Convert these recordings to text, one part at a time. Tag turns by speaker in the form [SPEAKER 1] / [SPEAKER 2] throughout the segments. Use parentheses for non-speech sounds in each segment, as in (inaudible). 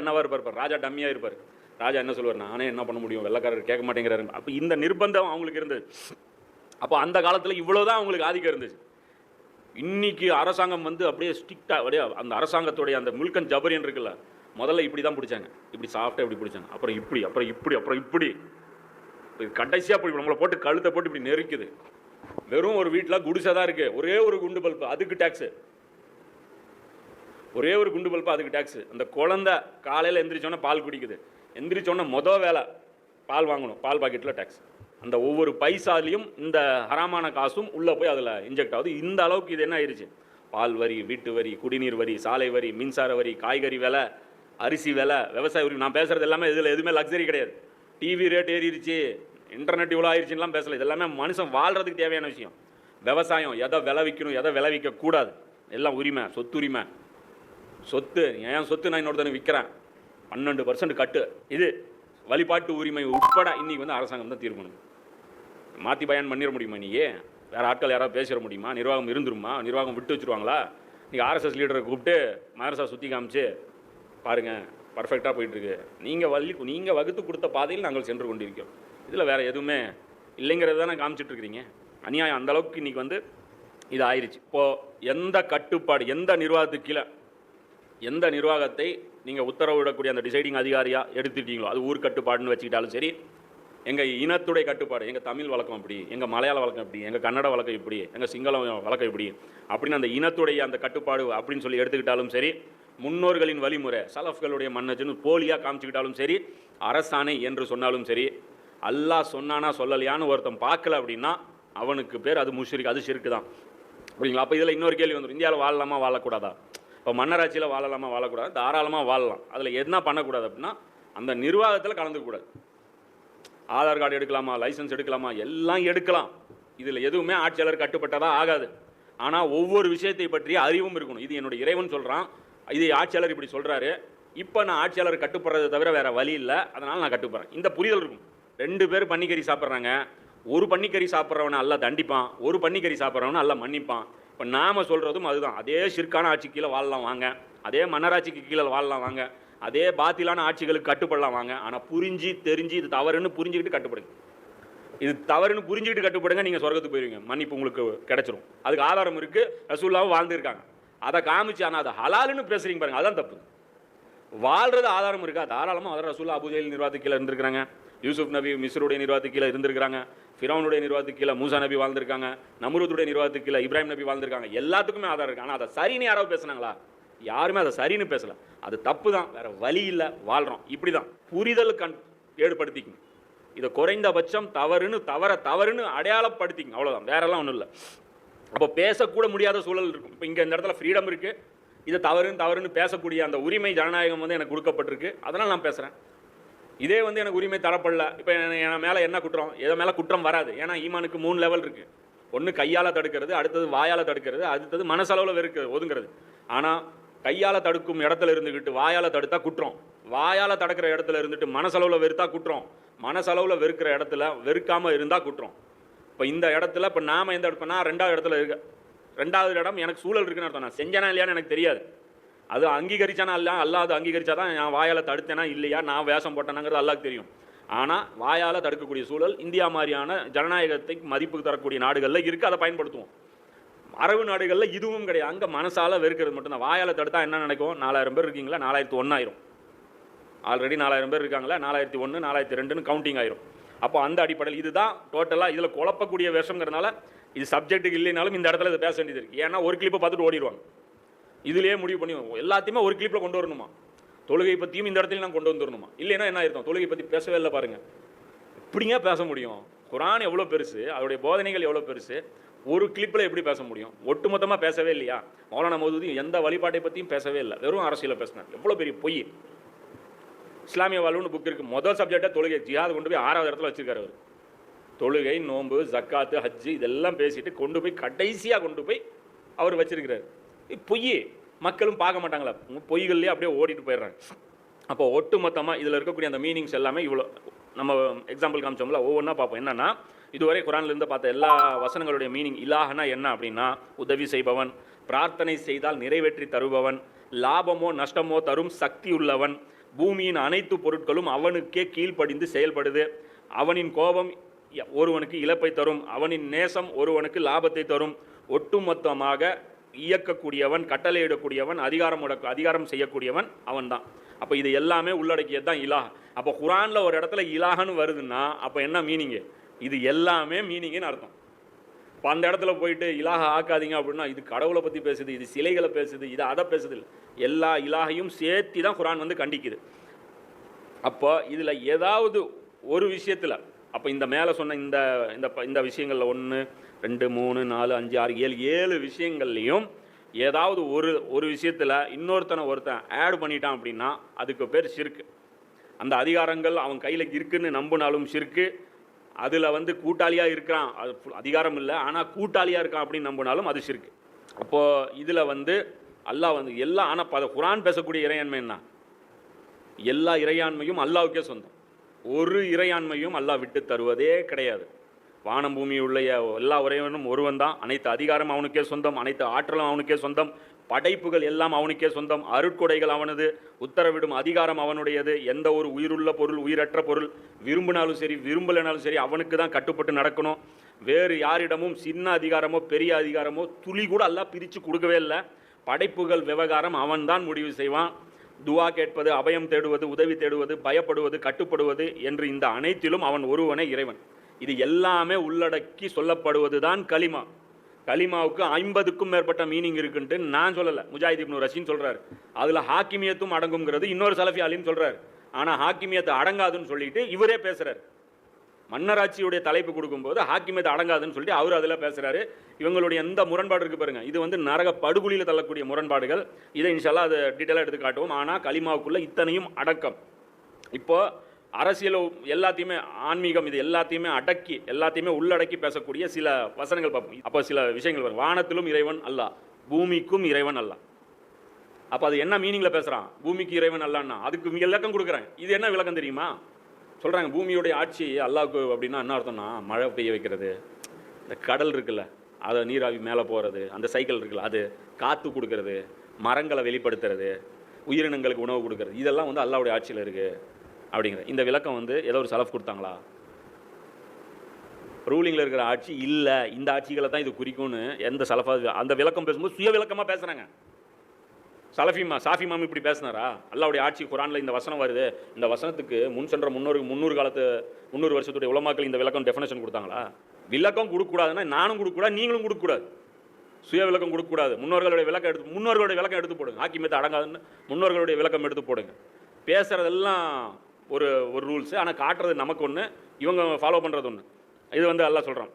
[SPEAKER 1] என்னவா இருப்பார் பாரு, ராஜா டம்மியா இருப்பார். ராஜா என்ன சொல்லுவார் நானே என்ன பண்ண முடியும் வெள்ளக்காரர் கேட்க மாட்டேங்கிறாரு. அப்போ இந்த நிர்பந்தம் அவங்களுக்கு இருந்தது. அப்போ அந்த காலத்தில் இவ்வளோதான் அவங்களுக்கு ஆதிக்கம் இருந்துச்சு. இன்னைக்கு அரசாங்கம் வந்து அப்படியே ஸ்ட்ரிக்டாக அப்படியே அந்த அரசாங்கத்துடைய அந்த முல்கன் ஜபரியன் இருக்குல்ல முதல்ல இப்படி தான் பிடிச்சாங்க. இப்படி சாஃப்டாக இப்படி பிடிச்சாங்க. அப்புறம் இப்படி அப்புறம் இப்படி அப்புறம் இப்படி. கடைசியாக போய் நம்மளை போட்டு கழுத்தை போட்டு இப்படி நெருக்குது. வெறும் ஒரு வீட்டில் குடிசை தான் இருக்கு. ஒரே ஒரு குண்டு பல்பு அதுக்கு டேக்ஸு ஒரே ஒரு குண்டு பல்பா அதுக்கு டேக்ஸு அந்த குழந்தை காலையில் எந்திரிச்சோன்னே பால் குடிக்குது. எந்திரிச்சோன்னே மொதல் வேலை பால் வாங்கணும். பால் பாக்கெட்டில் டேக்ஸ் அந்த ஒவ்வொரு பைசாலையும் இந்த ஹராமான காசும் உள்ளே போய் அதில் இன்ஜெக்ட் ஆகுது. இந்த அளவுக்கு இது என்ன ஆயிடுச்சு பால் வரி வீட்டு வரி குடிநீர் வரி சாலை வரி மின்சார வரி காய்கறி விலை அரிசி விலை விவசாய வரி. நான் பேசுறது எல்லாமே இதில் எதுவுமே லக்ஸரி கிடையாது. டிவி ரேட் ஏறிடுச்சு. இன்டர்நெட் இவ்வளோ ஆயிடுச்சுலாம் பேசலை. இது எல்லாமே மனுஷன் வாழ்கிறதுக்கு தேவையான விஷயம். விவசாயம் எதை விளைவிக்கணும் எதை விளைவிக்கக்கூடாது. எல்லாம் உரிமை சொத்துரிமை. சொத்து என் சொத்து நான் இன்னொருத்தனை விற்கிறேன். பன்னெண்டு பர்சன்ட் கட்டு. இது வழிபாட்டு உரிமை உட்பட இன்னைக்கு வந்து அரசாங்கம் தான் தீர்மானம் மாற்றி பயன் பண்ணிட முடியுமா நீயே வேறு ஆட்கள் யாராவது பேசிட முடியுமா? நிர்வாகம் இருந்துருமா? நிர்வாகம் விட்டு வச்சுருவாங்களா? நீங்கள் ஆர்எஸ்எஸ் லீடரை கூப்பிட்டு மதரசா சுற்றி காமிச்சு பாருங்கள் பர்ஃபெக்டாக போயிட்டுருக்கு. நீங்கள் வள்ளி நீங்கள் வகுத்து கொடுத்த பாதையில் நாங்கள் சென்று கொண்டிருக்கிறோம். இதில் வேறு எதுவுமே இல்லைங்கிறது தானே காமிச்சிட்டுருக்கிறீங்க. அநியாயம் அந்த அளவுக்கு இன்றைக்கி வந்து இது ஆயிடுச்சு இப்போது எந்த கட்டுப்பாடு எந்த நிர்வாகத்துக்கு கீழே எந்த நிர்வாகத்தை நீங்கள் உத்தரவிடக்கூடிய அந்த டிசைடிங் அதிகாரியாக எடுத்துட்டீங்களோ அது ஊர் கட்டுப்பாடுன்னு வச்சுக்கிட்டாலும் சரி எங்கள் இனத்துடைய கட்டுப்பாடு எங்கள் தமிழ் வழக்கம் இப்படி எங்கள் மலையாள வழக்கம் இப்படி எங்கள் கன்னட வழக்கம் இப்படி எங்கள் சிங்களம் வழக்கம் இப்படி அப்படின்னு அந்த இனத்துடைய அந்த கட்டுப்பாடு அப்படின்னு சொல்லி எடுத்துக்கிட்டாலும் சரி முன்னோர்களின் வழிமுறை சலஃப்களுடைய மன்னச்சுன்னு போலியாக காமிச்சுக்கிட்டாலும் சரி அரசாணை என்று சொன்னாலும் சரி அல்லாஹ் சொன்னானா சொல்லலையான்னு ஒருத்தன் பார்க்கல அப்படின்னா அவனுக்கு பேர் அது முஷ்ரிக் அது சிறுக்கு தான். அப்படிங்களா அப்போ இதில் இன்னொரு கேள்வி வந்துடும் இந்தியாவில் வாழலாமா வாழக்கூடாதா? இப்போ மன்னராட்சியில் வாழலாமா வாழக்கூடாது? தாராளமாக வாழலாம். அதில் என்ன பண்ணக்கூடாது அப்படின்னா அந்த நிர்வாகத்தில் கலந்துக்கூடாது ஆதார் கார்டு எடுக்கலாமா லைசன்ஸ் எடுக்கலாமா எல்லாம் எடுக்கலாம். இதில் எதுவுமே ஆட்சியாளர் கட்டுப்பட்டதாக ஆகாது. ஆனால் ஒவ்வொரு விஷயத்தை பற்றிய அறிவும் இருக்கணும். இது என்னுடைய இறைவன் சொல்கிறான் இது ஆட்சியாளர் இப்படி சொல்கிறாரு இப்போ நான் ஆட்சியாளர் கட்டுப்படுறதை தவிர வேறு வழி இல்லை. அதனால் நான் கட்டுப்படுறேன். இந்த புரிதல் இருக்கும். ரெண்டு பேர் பன்னிக்கறி சாப்பிட்றாங்க. ஒரு பன்னிக்கறி சாப்பிட்றவனை அல்ல தண்டிப்பான். ஒரு பன்னிக்கறி சாப்பிட்றவனை அல்ல மன்னிப்பான். இப்போ நாம் சொல்கிறதும் அதுதான். அதே சிற்கான ஆட்சி கீழே வாழலாம் வாங்க. அதே மன்னராட்சிக்கு கீழே வாழலாம் வாங்க. அதே பாத்திலான ஆட்சிகளுக்கு கட்டுப்படலாம் வாங்க. ஆனால் புரிஞ்சு தெரிஞ்சு இது தவறுன்னு புரிஞ்சுக்கிட்டு கட்டுப்படுங்க. இது தவறுன்னு புரிஞ்சுக்கிட்டு கட்டுப்படுங்க நீங்கள் சொர்க்கத்துக்கு போயிருவீங்க. மன்னிப்பு உங்களுக்கு கிடைச்சிரும். அதுக்கு ஆதாரம் இருக்குது ரசூல்லாவும் வாழ்ந்துருக்காங்க. அதை காமிச்சு ஆனால் அதை ஹலாலுன்னு பேசுறீங்க பாருங்க. அதான் தப்பு. வாழ்றது ஆதாரம் இருக்கா? தாராளமாக அதர் ரசூல்லா அபுஜெயில் நிர்வாகத்து கீழே இருந்திருக்கிறாங்க. யூசுப் நபி மிஸ்ருடைய நிர்வாகத்து கீழே இருந்திருக்கிறாங்க. ஃபிரௌனுடைய நிர்வாகத்துக்கு கீழே மூசா நபி வாழ்ந்திருக்காங்க நம்ரூத்துடைய நிர்வாகத்துக்கு கீழே இப்ராஹிம் நபி வாழ்ந்திருக்காங்க. எல்லாத்துக்குமே ஆதாரம் இருக்குது ஆனால் அதை சரின்னு யாராவது பேசுனாங்களா? யாருமே அதை சரின்னு பேசல. அது தப்பு தான் வேற வழி இல்லை. வாழ்கிறோம் இப்படி தான் புரிதல் கண் ஏற்படுத்திக்கும் இதை குறைந்தபட்சம் தவறுன்னு தவற தவறுன்னு அடையாளப்படுத்திக்கும் அவ்வளோதான் வேறெல்லாம் ஒன்றும் இல்லை. அப்போ பேசக்கூட முடியாத சூழல் இருக்கும். இப்போ இங்கே இந்த இடத்துல ஃப்ரீடம் இருக்குது இதை தவறுன்னு தவறுன்னு பேசக்கூடிய அந்த உரிமை ஜனநாயகம் வந்து எனக்கு கொடுக்கப்பட்டிருக்கு. அதனால் நான் பேசுகிறேன் இதே வந்து எனக்கு உரிமை தரப்படல. இப்போ என் மேலே என்ன குற்றம்? எதை மேலே குற்றம் வராது. ஏன்னா ஈமானுக்கு மூணு லெவல் இருக்குது ஒன்று கையால் தடுக்கிறது அடுத்தது வாயால் தடுக்கிறது அடுத்தது மனசளவில் வெறுக்க ஒதுங்கிறது. ஆனால் கையால் தடுக்கும் இடத்துல இருந்துக்கிட்டு வாயால் தடுத்தா குற்றம். வாயால் தடுக்கிற இடத்துல இருந்துட்டு மனசளவில் வெறுத்தா குற்றம். மனசளவில் வெறுக்கிற இடத்துல வெறுக்காமல் இருந்தால் குற்றம். இப்போ இந்த இடத்துல இப்போ நாம் எந்த இடத்துனா ரெண்டாவது இடத்துல இருக்க ரெண்டாவது இடம் எனக்கு சூழல் இருக்குன்னு அர்த்தம். நான் செஞ்சேனா இல்லையான்னு எனக்கு தெரியாது. அது அங்கீகரிச்சானா இல்லை அல்லாத அங்கீகரிச்சா தான் நான் வாயால் தடுத்தேனா இல்லையா? நான் வேஷம் போட்டேனாங்கிறது அல்லாக்கு தெரியும். ஆனால் வாயால் தடுக்கக்கூடிய சூழல் இந்தியா மாதிரியான ஜனநாயகத்தை மதிப்பு தரக்கூடிய நாடுகளில் இருக்குது அதை பயன்படுத்துவோம். அரபு நாடுகளில் இதுவும் கிடையாது. அங்கே மனசால் வெறுக்கிறது மட்டும்தான். வாயால் தடுத்தா என்ன நினைக்கும்? நாலாயிரம் பேர் இருக்கீங்களா? நாலாயிரத்து ஒன்றாயிரம் ஆல்ரெடி நாலாயிரம் பேர் இருக்காங்களா? நாலாயிரத்தி ஒன்று நாலாயிரத்தி ரெண்டுன்னு கவுண்டிங் ஆயிரும். அப்போ அந்த அடிப்படையில் இதுதான் டோட்டலாக இதில் குழப்பக்கூடிய விஷயங்கிறனால இது சப்ஜெக்ட்டுக்கு இல்லைனாலும் இந்த இடத்துல இதை பேச வேண்டியது இருக்குது ஏன்னா ஒரு கிளிப்பை பார்த்துட்டு ஓடிடுவாங்க இதுலேயே முடிவு பண்ணி எல்லாத்தையுமே ஒரு கிளிப்பில் கொண்டு வரணுமா? தொழுகை பற்றியும் இந்த இடத்துல நான் கொண்டு வந்துடணுமா இல்லைன்னா என்ன ஆயிருக்கும்? தொழுகை பற்றி பேசவே இல்லை பாருங்கள் எப்படிங்க பேச முடியும்? குரான் எவ்வளோ பெருசு? அதோடைய போதனைகள் எவ்வளோ பெருசு? ஒரு கிளிப்பில் எப்படி பேச முடியும்? ஒட்டுமொத்தமாக பேசவே இல்லையா? மௌலானா மௌதூதி எந்த வழிபாட்டை பற்றியும் பேசவே இல்லை. வெறும் அரசியலை பேசினார். எவ்வளோ பெரிய பொய். இஸ்லாமிய வாழ்வுன்னு புக் இருக்குது முதல் சப்ஜெக்டாக தொழுகை ஜிஹாத் கொண்டு போய் ஆறாவது இடத்துல வச்சிருக்காரு அவர். தொழுகை நோன்பு ஜக்காத்து ஹஜ்ஜு இதெல்லாம் பேசிட்டு கொண்டு போய் கடைசியாக கொண்டு போய் அவர் வச்சிருக்கிறாரு. பொய் மக்களும் பார்க்க மாட்டாங்களா? பொய்கள்லேயே அப்படியே ஓடிட்டு போயிடுறாங்க. அப்போ ஒட்டு மொத்தமாக இதில் இருக்கக்கூடிய அந்த மீனிங்ஸ் எல்லாமே இவ்வளோ நம்ம எக்ஸாம்பிள் காமிச்சோம்ல ஒவ்வொன்றா பார்ப்போம். என்னன்னா இதுவரை குரான்லேருந்து பார்த்த எல்லா வசனங்களுடைய மீனிங் இலாஹனா என்ன அப்படின்னா உதவி செய்பவன் பிரார்த்தனை செய்தால் நிறைவேற்றி தருபவன் லாபமோ நஷ்டமோ தரும் சக்தி உள்ளவன் பூமியின் அனைத்து பொருட்களும் அவனுக்கே கீழ்ப்படிந்து செயல்படுது. அவனின் கோபம் ய- ஒருவனுக்கு இழப்பை தரும் அவனின் நேசம் ஒருவனுக்கு லாபத்தை தரும். ஒட்டுமொத்தமாக இயக்கக்கூடியவன் கட்டளையிடக்கூடியவன் அதிகாரம் அதிகாரம் செய்யக்கூடியவன் அவன்தான். அப்போ இது எல்லாமே உள்ளடக்கியது தான் இலாஹ். அப்போ குரானில் ஒரு இடத்துல இலாகன்னு வருதுன்னா அப்போ என்ன மீனிங்கு இது எல்லாமே மீனிங்குன்னு அர்த்தம். இப்போ அந்த இடத்துல போயிட்டு இலாக ஆக்காதீங்க அப்படின்னா இது கடவுளை பற்றி பேசுது இது சிலைகளை பேசுது இது அதை பேசுது இல்லை. எல்லா இலாகையும் சேர்த்து தான் குரான் வந்து கண்டிக்குது. அப்போ இதில் ஏதாவது ஒரு விஷயத்தில் அப்போ இந்த மேலே சொன்ன இந்த இந்த ப- இந்த விஷயங்களில் ஒன்று ரெண்டு மூணு நாலு அஞ்சு ஆறு ஏழு ஏழு விஷயங்கள்லையும் ஏதாவது ஒரு ஒரு விஷயத்தில் இன்னொருத்தனை ஒருத்தன் ஆட் பண்ணிட்டான் அப்படின்னா அதுக்கு பேர் சிறுக்கு அந்த அதிகாரங்கள் அவன் கையில் இருக்குன்னு நம்பினாலும் ஷிர்க்கு அதில் வந்து கூட்டாளியாக இருக்கிறான். அது ஃபுல் அதிகாரம் இல்லை. ஆனால் கூட்டாளியாக இருக்கான் அப்படின்னு நம்பினாலும் அது சிறுக்கு அப்போது இதில் வந்து அல்லாஹ் வந்து எல்லா ஆனால் ப குரான் பேசக்கூடிய இறையாண்மை என்ன? எல்லா இறையாண்மையும் அல்லாவுக்கே சொந்தம். ஒரு இறையாண்மையும் அல்லாஹ் விட்டு தருவதே கிடையாது. வானம் பூமி உள்ள எல்லா உறைவனும் ஒருவன் தான். அனைத்து அதிகாரம் அவனுக்கே சொந்தம் அனைத்து ஆற்றலும் அவனுக்கே சொந்தம். படைப்புகள் எல்லாம் அவனுக்கே சொந்தம். அருட்கொடைகள் அவனது உத்தரவிடும் அதிகாரம் அவனுடையது. எந்த ஒரு உயிருள்ள பொருள் உயிரற்ற பொருள் விரும்பினாலும் சரி விரும்பலைனாலும் சரி அவனுக்கு தான் கட்டுப்பட்டு நடக்கணும். வேறு யாரிடமும் சின்ன அதிகாரமோ பெரிய அதிகாரமோ துளி கூட எல்லாம் பிரித்து கொடுக்கவே இல்லை. படைப்புகள் விவகாரம் அவன்தான் முடிவு செய்வான். துவா கேட்பது அபயம் தேடுவது உதவி தேடுவது பயப்படுவது கட்டுப்படுவது என்று இந்த அனைத்திலும் அவன் ஒருவனே இறைவன். இது எல்லாமே உள்ளடக்கி சொல்லப்படுவது தான் கலிமா கலிமாவுக்கு ஐம்பதுக்கும் மேற்பட்ட மீனிங் இருக்குன்ட்டு நான் சொல்லலை. முஜாஹித் இப்னு ரஷீன் சொல்றாரு. அதில் ஹாக்கிமியத்தும் அடங்குங்கிறது இன்னொரு சலஃபி அலின்னு சொல்கிறார் ஆனால் ஹாக்கிமியத்தை அடங்காதுன்னு சொல்லிட்டு இவரே பேசுகிறார் மன்னராட்சியுடைய தலைப்பு கொடுக்கும்போது ஹாக்கிமியத்தை அடங்காதுன்னு சொல்லிட்டு அவர் அதில் பேசுகிறாரு இவங்களுடைய எந்த முரண்பாடு இருக்குது பாருங்கள் இது வந்து நரக படுகொலியில் தள்ளக்கூடிய முரண்பாடுகள். இதை இன்ஷால்லாம் அதை டீட்டெயிலாக எடுத்து காட்டுவோம். ஆனால் கலிமாவுக்குள்ளே இத்தனையும் அடக்கம். இப்போது அரசியல் எல்லாத்தையுமே ஆன்மீகம் இது எல்லாத்தையுமே அடக்கி எல்லாத்தையுமே உள்ளடக்கி பேசக்கூடிய சில வசனங்கள் பார்ப்போம். அப்போ சில விஷயங்கள் வரும். வானத்திலும் இறைவன் அல்ல பூமிக்கும் இறைவன் அல்ல. அப்போ அது என்ன மீனிங்கில் பேசுகிறான் பூமிக்கு இறைவன் அல்லான்னா அதுக்கு விளக்கம் கொடுக்குறேன். இது என்ன விளக்கம் தெரியுமா? சொல்கிறாங்க பூமியுடைய ஆட்சி அல்லாவுக்கு அப்படின்னா என்ன அர்த்தம்னா மழை பெய்ய வைக்கிறது இந்த கடல் இருக்குல்ல அதை நீராவி மேலே போகிறது அந்த சைக்கிள் இருக்குல்ல அது காற்று கொடுக்கறது மரங்களை வெளிப்படுத்துறது உயிரினங்களுக்கு உணவு கொடுக்கறது இதெல்லாம் வந்து அல்லாவுடைய ஆட்சியில் இருக்குது அப்படிங்கிற இந்த விளக்கம் வந்து ஏதோ ஒரு செலவு கொடுத்தாங்களா? ரூலிங்கில் இருக்கிற ஆட்சி இல்லை. இந்த ஆட்சிகளை தான் இது குறிக்கும்னு எந்த சலஃபாக அந்த விளக்கம் பேசும்போது சுய விளக்கமாக பேசுகிறாங்க சலஃபிமா சாஃபி மாம் இப்படி பேசினாரா? அல்லாவுடைய ஆட்சி குரானில் இந்த வசனம் வருது. இந்த வசனத்துக்கு முன் சென்ற முன்னூறு முந்நூறு காலத்து முந்நூறு வருஷத்துடைய உலமாக்கள் இந்த விளக்கம் டெஃபினேஷன் கொடுத்தாங்களா? விளக்கம் கொடுக்கக்கூடாதுன்னா நானும் கொடுக்கக்கூடாது நீங்களும் கொடுக்கக்கூடாது. சுய விளக்கம் கொடுக்கக்கூடாது. முன்னோர்களுடைய விளக்கம் எடுத்து முன்னோர்களுடைய விளக்கம் எடுத்து போடுங்க. ஆக்கியமத்தை அடங்காதுன்னு முன்னோர்களுடைய விளக்கம் எடுத்து போடுங்க. பேசுகிறதெல்லாம் ஒரு ஒரு ரூல்ஸு ஆனால் காட்டுறது நமக்கு ஒன்று இவங்க ஃபாலோ பண்ணுறது ஒன்று இது வந்து எல்லாம் சொல்கிறான்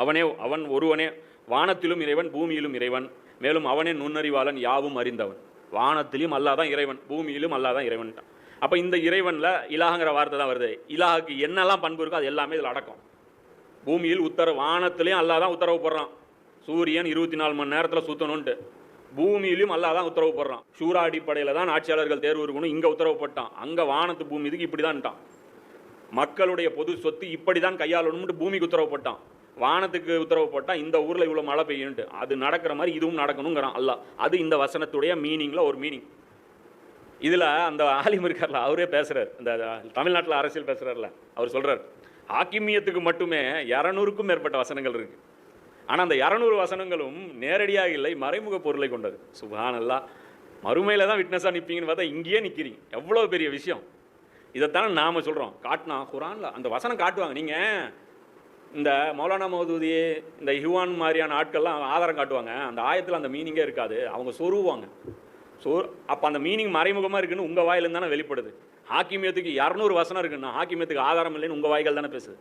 [SPEAKER 1] அவனே அவன் ஒருவனே வானத்திலும் இறைவன் பூமியிலும் இறைவன். மேலும் அவனே நுண்ணறிவாளன் யாவும் அறிந்தவன். வானத்திலும் அல்லாதான் இறைவன் பூமியிலும் அல்லாதான் இறைவன்ட்டான் அப்போ இந்த இறைவனில் இலாகங்கிற வார்த்தை தான் வருது. இலாகுக்கு என்னெல்லாம் பண்பு இருக்கோ அது எல்லாமே இதில் அடக்கம். பூமியில் உத்தரவு வானத்திலையும் அல்லாஹ் தான் உத்தரவு போடுறான். சூரியன் இருபத்தி நாலு மணி நேரத்தில் சுற்றணுன்ட்டு பூமியிலும் அல்லா தான் உத்தரவு போடுறான். சூரா அடிப்படையில் தான் ஆட்சியாளர்கள் தேர்வு இருக்கணும். இங்கே உத்தரவு போட்டான். அங்கே வானத்து பூமி இதுக்கு இப்படி தான்ட்டான் மக்களுடைய பொது சொத்து இப்படி தான் கையாளணும்னு பூமிக்கு உத்தரவு போட்டான். வானத்துக்கு உத்தரவு போட்டால் இந்த ஊரில் இவ்வளோ மழை பெய்யுன்ட்டு. அது நடக்கிற மாதிரி இதுவும் நடக்கணுங்கிறான் அல்லா அது இந்த வசனத்துடைய மீனிங்கில் ஒரு மீனிங் இதில் அந்த ஆலிம் இருக்கார்ல அவரே பேசுகிறார் இந்த தமிழ்நாட்டில் அரசியல் பேசுகிறார்ல அவர் சொல்கிறார் ஹாக்கிமியத்துக்கு மட்டுமே இரநூறுக்கும் மேற்பட்ட வசனங்கள் இருக்குது ஆனால் அந்த இரநூறு வசனங்களும் நேரடியாக இல்லை மறைமுக பொருளை கொண்டது. சுபானல்லா மறுமையில் தான் விட்னஸாக நிற்பீங்கன்னு பார்த்தா இங்கேயே நிற்கிறீங்க எவ்வளோ பெரிய விஷயம். இதைத்தானே நாம் சொல்கிறோம் காட்டினா குரானில் அந்த வசனம் காட்டுவாங்க. நீங்கள் இந்த மௌலானா மௌதூதி இந்த ஹிவான் மாதிரியான ஆட்கள்லாம் ஆதாரம் காட்டுவாங்க. அந்த ஆயத்தில் அந்த மீனிங்கே இருக்காது. அவங்க சொருவாங்க சோ அப்போ அந்த மீனிங் மறைமுகமாக இருக்குன்னு உங்கள் வாயிலேருந்து தானே வெளிப்படுது. ஹாக்கிமியத்துக்கு இரநூறு வசனம் இருக்குன்னா ஹாக்கிமியத்துக்கு ஆதாரம் இல்லைன்னு உங்கள் வாய்கள் தானே பேசுது.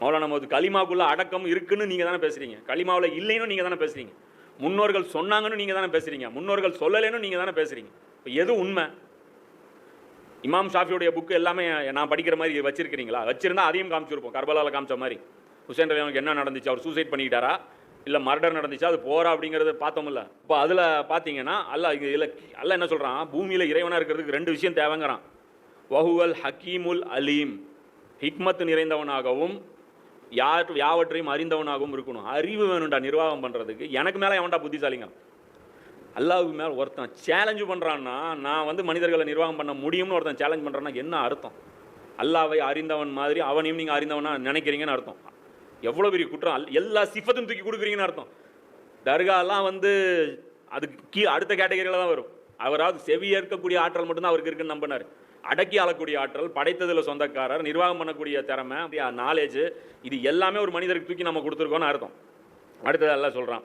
[SPEAKER 1] மௌலானா நமது களிமாவுக்குள்ளே அடக்கம் இருக்குன்னு நீங்கள் தானே பேசுகிறீங்க களிமாவில் இல்லைன்னு நீங்கள் தானே பேசுகிறீங்க முன்னோர்கள் சொன்னாங்கன்னு நீங்கள் தானே பேசுகிறீங்க முன்னோர்கள் சொல்லலைன்னு நீங்கள் தானே பேசுகிறீங்க இப்போ எது உண்மை? இமாம் ஷாஃபியுடைய புக்கு எல்லாமே நான் படிக்கிற மாதிரி வச்சிருக்கிறீங்களா? வச்சிருந்தா அதையும் காமிச்சிருப்போம் கர்பலாவில் காமிச்ச மாதிரி. ஹுசேன் ரவியானுக்கு என்ன நடந்துச்சு? அவர் சூசைட் பண்ணிக்கிட்டாரா? இல்லை மர்டர் நடந்துச்சா? அது போரா அப்படிங்கிறத பார்த்தோம்ல. இப்போ அதில் பார்த்தீங்கன்னா அல்ல இது இல்லை அல்ல என்ன சொல்கிறான் பூமியில் இறைவனாக இருக்கிறதுக்கு ரெண்டு விஷயம் தேவைங்கிறான். வஹுவல் ஹக்கீமுல் அலீம். ஹிக்மத் நிறைந்தவனாகவும் யார் யாவற்றையும் அறிந்தவனாகவும் இருக்கணும். அறிவு வேணும்டா நிர்வாகம் பண்ணுறதுக்கு எனக்கு மேலே எவன்டா புத்திசாலிங்க? அல்லாவுக்கு மேலே ஒருத்தன் சேலஞ்சு பண்ணுறான்னா நான் வந்து மனிதர்களை நிர்வாகம் பண்ண முடியும்னு ஒருத்தன் சேலஞ்ச் பண்ணுறான்னா என்ன அர்த்தம்? அல்லாவை அறிந்தவன் மாதிரி அவனையும் நீங்கள் அறிந்தவனா நினைக்கிறீங்கன்னு அர்த்தம். எவ்வளோ பெரிய குற்றம்? எல்லா சிஃபத்தும் தூக்கி கொடுக்குறீங்கன்னு அர்த்தம். தர்காலாம் வந்து அதுக்கு கீழே அடுத்த கேட்டகரியில் தான் வரும். அவராவது செவியேற்கக்கூடிய ஆற்றல் மட்டும்தான் அவருக்கு இருக்குன்னு நம்பினார். அடக்கி ஆளக்கூடிய ஆற்றல் படைத்ததில் சொந்தக்காரர் நிர்வாகம் பண்ணக்கூடிய திறமை நாலேஜ் இது எல்லாமே ஒரு மனிதருக்கு தூக்கி நம்ம கொடுத்துருக்கோன்னு அர்த்தம். அடுத்தது எல்லாம் சொல்கிறான்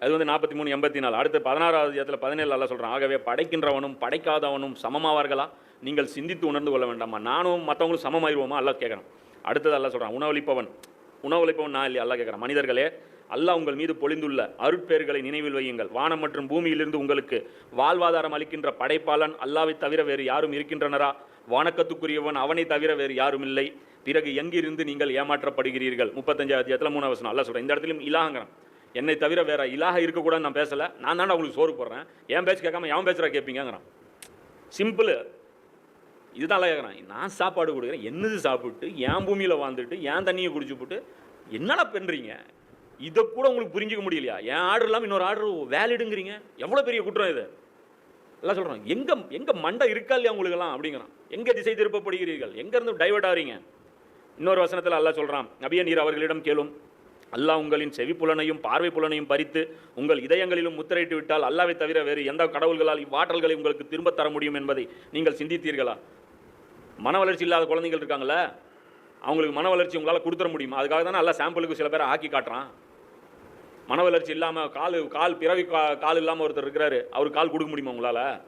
[SPEAKER 1] அது வந்து நாற்பத்தி மூணு எண்பத்தி நாலு. அடுத்து பதினாறாவது இடத்துல பதினேழு எல்லாம் சொல்கிறான் ஆகவே படைக்கின்றவனும் படைக்காதவனும் சமமாவார்களா? நீங்கள் சிந்தித்து உணர்ந்து கொள்ள வேண்டாமா? நானும் மற்றவங்களும் சமமாயிருவோமா? எல்லாம் கேட்குறான். அடுத்தது எல்லாம் சொல்கிறான் உணவளிப்பவன். உணவளிப்பவன் நான் இல்லையா? எல்லாம் கேட்குறான். மனிதர்களே அல்லாஹ் உங்கள் மீது பொழிந்துள்ள அருட்பேர்களை நினைவில் வையுங்கள். வானம் மற்றும் பூமியிலிருந்து உங்களுக்கு வாழ்வாதாரம் அளிக்கின்ற படைப்பாளன் அல்லாவை தவிர வேறு யாரும் இருக்கின்றனரா? வானக்கத்துக்குரியவன் அவனை தவிர வேறு யாரும் இல்லை. பிறகு எங்கிருந்து நீங்கள் ஏமாற்றப்படுகிறீர்கள்? முப்பத்தஞ்சாவது இடத்துல மூணாவது வசனம். அல்ல சொல்கிறேன் இந்த இடத்துலையும் இலாங்கிறான் என்னை தவிர வேற இலாக இருக்கக்கூடாதுன்னு நான் பேசலை. நான் தானே உங்களுக்கு சோறு போடுறேன். என் பேச்சு கேட்காம எவன் பேசுகிறா கேட்பீங்கிறான் சிம்பிள் இதுதான் அல்ல கேட்குறான் நான் சாப்பாடு கொடுக்குறேன். என்னது சாப்பிட்டு என் பூமியில் வாழ்ந்துட்டு என் தண்ணியை குடிச்சு போட்டு என்னடா பண்ணுறீங்க இதை கூட உங்களுக்கு புரிஞ்சிக்க முடியலையா? என் ஆர்டர் இல்லாமல் இன்னொரு ஆர்டர் வேலிடுங்கிறீங்க எவ்வளோ பெரிய குற்றம் இது? எல்லாம் சொல்கிறான் எங்கே எங்கே மண்டை இருக்கா இல்லையா உங்களுக்கெல்லாம்? அப்படிங்கிறான். எங்கே திசை திருப்பப்படுகிறீர்கள்? எங்கேருந்து டைவர்ட் ஆகிறீங்க இன்னொரு வசனத்தில் அல்லா சொல்கிறான் நபிய நீர் அவர்களிடம் கேளும். அல்லாஹ் உங்களின் செவி புலனையும் பார்வை புலனையும் பறித்து உங்கள் இதயங்களிலும் முத்திரையிட்டு விட்டால் அல்லாவை தவிர வேறு எந்த கடவுள்களால் இவ்வாற்றல்களை உங்களுக்கு திரும்பத் தர முடியும் என்பதை நீங்கள் சிந்தித்தீர்களா? மன வளர்ச்சி இல்லாத குழந்தைகள் இருக்காங்களே அவங்களுக்கு மன வளர்ச்சி உங்களால் கொடுத்துட முடியுமா? அதுக்காக தானே நல்லா சாம்பிளுக்கு சில பேரை ஆக்கி காட்டுறான். மன வளர்ச்சி இல்லாமல் கால் கால் பிறவி கா- கால் இல்லாமல் ஒருத்தர் இருக்கிறாரு. அவர் கால் கொடுக்க முடியுமா உங்களால்?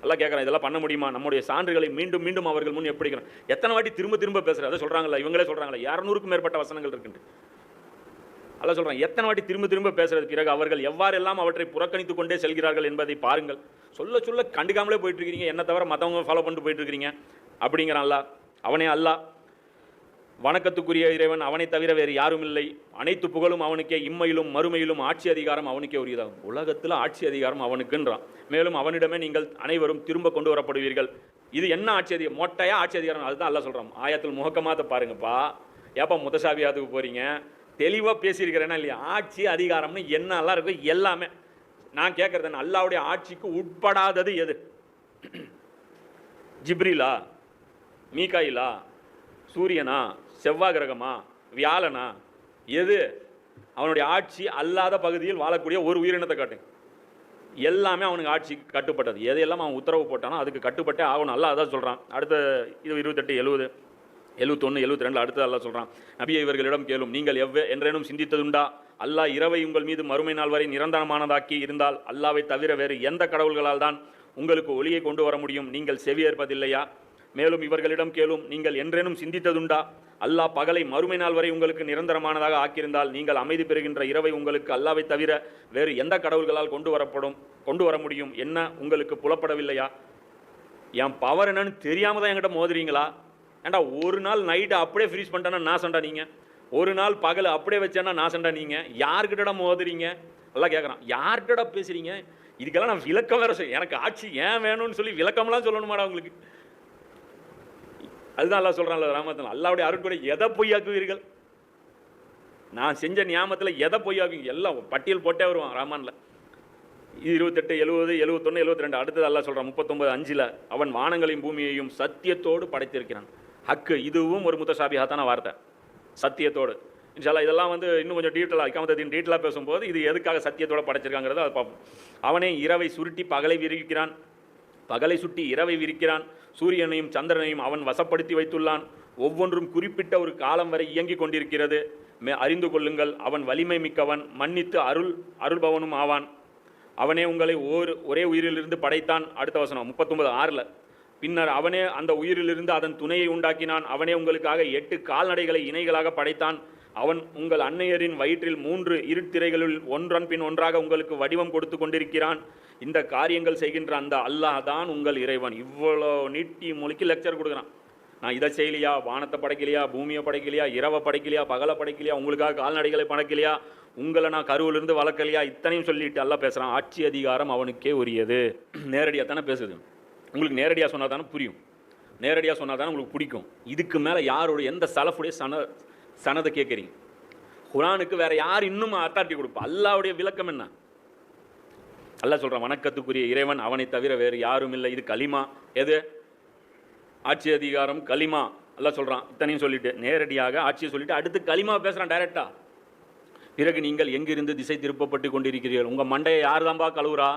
[SPEAKER 1] எல்லாம் கேட்குறேன் இதெல்லாம் பண்ண முடியுமா? நம்முடைய சான்றுகளை மீண்டும் மீண்டும் அவர்கள் முன் எப்படி எத்தனை வாட்டி திரும்ப திரும்ப பேசுகிறேன் அதை சொல்கிறாங்களா இவங்களே சொல்கிறாங்களா இரநூறுக்கும் மேற்பட்ட வசனங்கள் இருக்குன்ட்டு. அல்ல சொல்கிறேன் எத்தனை வாட்டி திரும்ப திரும்ப பேசுகிறது பிறகு அவர்கள் எவ்வாறெல்லாம் அவற்றை புறக்கணித்து கொண்டே செல்கிறார்கள் என்பதை பாருங்கள். சொல்ல சொல்ல கண்டுக்காமலே போயிட்டுருக்கிறீங்க என்ன தவிர மற்றவங்க ஃபாலோ பண்ணிட்டு போயிட்டுருக்கிறீங்க அப்படிங்கிறான் அல்லாஹ். அவனே அல்லாஹ். வணக்கத்துக்குரிய இறைவன் அவனை தவிர வேறு யாரும் இல்லை. அனைத்து புகழும் அவனுக்கே இம்மையிலும் மறுமையிலும் ஆட்சி அதிகாரம் அவனுக்கே உரியதாகும். உலகத்தில் ஆட்சி அதிகாரம் அவனுக்குன்றான். மேலும் அவனிடமே நீங்கள் அனைவரும் திரும்ப கொண்டு வரப்படுவீர்கள். இது என்ன ஆட்சி அதிகாரம்? மொட்டையா ஆட்சி அதிகாரம்? அதுதான் அல்ல சொல்கிறான் ஆயத்தில் முகக்கமாத்த பாருங்கப்பா. ஏப்பா முத்தசாபியாத்துக்கு போகிறீங்க தெளிவாக பேசியிருக்கிறேன்னா இல்லையா? ஆட்சி அதிகாரம்னு என்னெல்லாம் இருக்கோ எல்லாமே. நான் கேட்குறது அல்லாவுடைய ஆட்சிக்கு உட்படாதது எது? ஜிப்ரிலா மீகாயிலா சூரியனா செவ்வாய் கிரகமா வியாழனா? எது? அவனுடைய ஆட்சி அல்லாத பகுதியில் வாழக்கூடிய ஒரு உயிரினத்தை காட்டுங்க. எல்லாமே அவனுக்கு ஆட்சிக்கு கட்டுப்பட்டது. எதையெல்லாம் அவன் உத்தரவு போட்டானோ அதுக்கு கட்டுப்பட்டே ஆகணும். அல்ல அதான் சொல்கிறான் அடுத்த இது இருபத்தெட்டு எழுபது எழுபத்தொன்று எழுபத்தி ரெண்டு அடுத்து அல்லாஹ் சொல்கிறான் நபியை இவர்களிடம் கேளும். நீங்கள் எவ்வ என்றேனும் சிந்தித்ததுண்டா? அல்லாஹ் இரவை உங்கள் மீது மறுமை நாள் வரை நிரந்தரமானதாக்கி இருந்தால் அல்லாவை தவிர வேறு எந்த கடவுள்களால் தான் உங்களுக்கு ஒளியை கொண்டு வர முடியும்? நீங்கள் செவியேற்பதில்லையா மேலும் இவர்களிடம் கேளும் நீங்கள் என்றேனும் சிந்தித்ததுண்டா? அல்லாஹ் பகலை மறுமை நாள் வரை உங்களுக்கு நிரந்தரமானதாக ஆக்கியிருந்தால் நீங்கள் அமைதி பெறுகின்ற இரவை உங்களுக்கு அல்லாவை தவிர வேறு எந்த கடவுள்களால் கொண்டு வரப்படும் கொண்டு வர முடியும் என்ன உங்களுக்கு புலப்படவில்லையா? என் பவர் என்னன்னு தெரியாமல் தான் என்கிட்ட மோதுறீங்களா? ஏண்டா ஒரு நாள் நைட்டு அப்படியே ஃப்ரீஸ் பண்ணிட்டேன்னா நான் சண்டா நீங்கள் ஒரு நாள் பகல் அப்படியே வச்சேன்னா நான் சண்டா நீங்கள் யார்கிட்டடா மோதுறீங்க? எல்லாம் கேட்குறான் யார்கிட்டடா பேசுகிறீங்க இதுக்கெல்லாம் நான் விளக்கம் வேறு எனக்கு ஆட்சி ஏன் வேணும்னு சொல்லி விளக்கம்லாம் சொல்லணுமாடா உங்களுக்கு? அதுதான் அல்லாஹ் சொல்கிறான் ராமத்தில் அல்லாவுடைய அருட்கொடை எதை பொய்யாக்குவீர்கள்? நான் செஞ்ச நியாமத்தில் எதை பொய்யாக்குவீங்க? எல்லாம் பட்டியல் போட்டே வருவான் ராமனில். இருபத்தெட்டு எழுபது எழுபத்தொன்று எழுபத்தி ரெண்டு அடுத்தது அல்லாஹ் சொல்கிறான் முப்பத்தொம்பது அஞ்சில் அவன் வானங்களையும் பூமியையும் சத்தியத்தோடு படைத்திருக்கிறான். ஹக்கு இதுவும் ஒரு முத்தசாபியாத்தான வார்த்தை. சத்தியத்தோடு. இன்ஷால்லா இதெல்லாம் வந்து இன்னும் கொஞ்சம் டீட்டெயிலாக இக்காமத்தின் டீட்டெயிலாக பேசும்போது இது எதுக்காக சத்தியத்தோடு படைச்சிருக்காங்கிறத அதை பார்ப்போம். அவனே இரவை சுருட்டி பகலை விரிவிக்கிறான். பகலை சுட்டி இரவை விரிக்கிறான். சூரியனையும் சந்திரனையும் அவன் வசப்படுத்தி வைத்துள்ளான். ஒவ்வொன்றும் குறிப்பிட்ட ஒரு காலம் வரை இயங்கிக் கொண்டிருக்கிறது. மே அறிந்து கொள்ளுங்கள் அவன் வலிமை மிக்கவன் மன்னித்து அருள் அருள்பவனும் ஆவான். அவனே உங்களை ஓர் ஒரே உயிரிலிருந்து படைத்தான். அடுத்த வசனம் முப்பத்தொன்பது ஆறில். பின்னர் அவனே அந்த உயிரிலிருந்து அதன் துணையை உண்டாக்கினான். அவனே உங்களுக்காக எட்டு கால்நடைகளை இணைகளாக படைத்தான். அவன் உங்கள் அன்னையரின் வயிற்றில் மூன்று இருட்டிரைகளில் ஒன்றன் பின் ஒன்றாக உங்களுக்கு வடிவம் கொடுத்து கொண்டிருக்கிறான். இந்த காரியங்கள் செய்கின்ற அந்த அல்லாஹ் தான் உங்கள் இறைவன். இவ்வளோ நீட்டி மொழிக்கு லெக்சர் கொடுக்குறான். நான் இதை செய்யலையா? வானத்தை படைக்கலையா? பூமியை படைக்கலையா? இரவை படைக்கலையா? பகலை படைக்கலையா? உங்களுக்காக கால்நடைகளை படைக்கலையா? உங்களை நான் கருவிலிருந்து வளர்க்கலையா? இத்தனையும் சொல்லிட்டு எல்லாம் பேசுகிறான் ஆட்சி அதிகாரம் அவனுக்கே உரியது. (clears throat) நேரடியாக தானே பேசுது. உங்களுக்கு நேரடியாக சொன்னால் தானே புரியும். நேரடியாக சொன்னால் தானே உங்களுக்கு பிடிக்கும். இதுக்கு மேலே யாரோட எந்த சலஃபுடைய சன சனதை கேட்குறீங்க? குரானுக்கு வேறு யார் இன்னும் அத்தாட்டி கொடுப்பா? அல்லாவுடைய விளக்கம் என்ன? அல்லாஹ் சொல்கிறான் வணக்கத்துக்குரிய இறைவன் அவனை தவிர வேறு யாரும் இல்லை. இது களிமா. எது? ஆட்சி அதிகாரம் களிமா. எல்லாம் சொல்கிறான் இத்தனையும் சொல்லிட்டு நேரடியாக ஆட்சியை சொல்லிட்டு அடுத்து களிமா பேசுகிறான் டைரக்டா பிறகு நீங்கள் எங்கிருந்து திசை திருப்பப்பட்டு கொண்டிருக்கிறீர்கள்? உங்கள் மண்டையை யார் தான்பா கழுவுறா?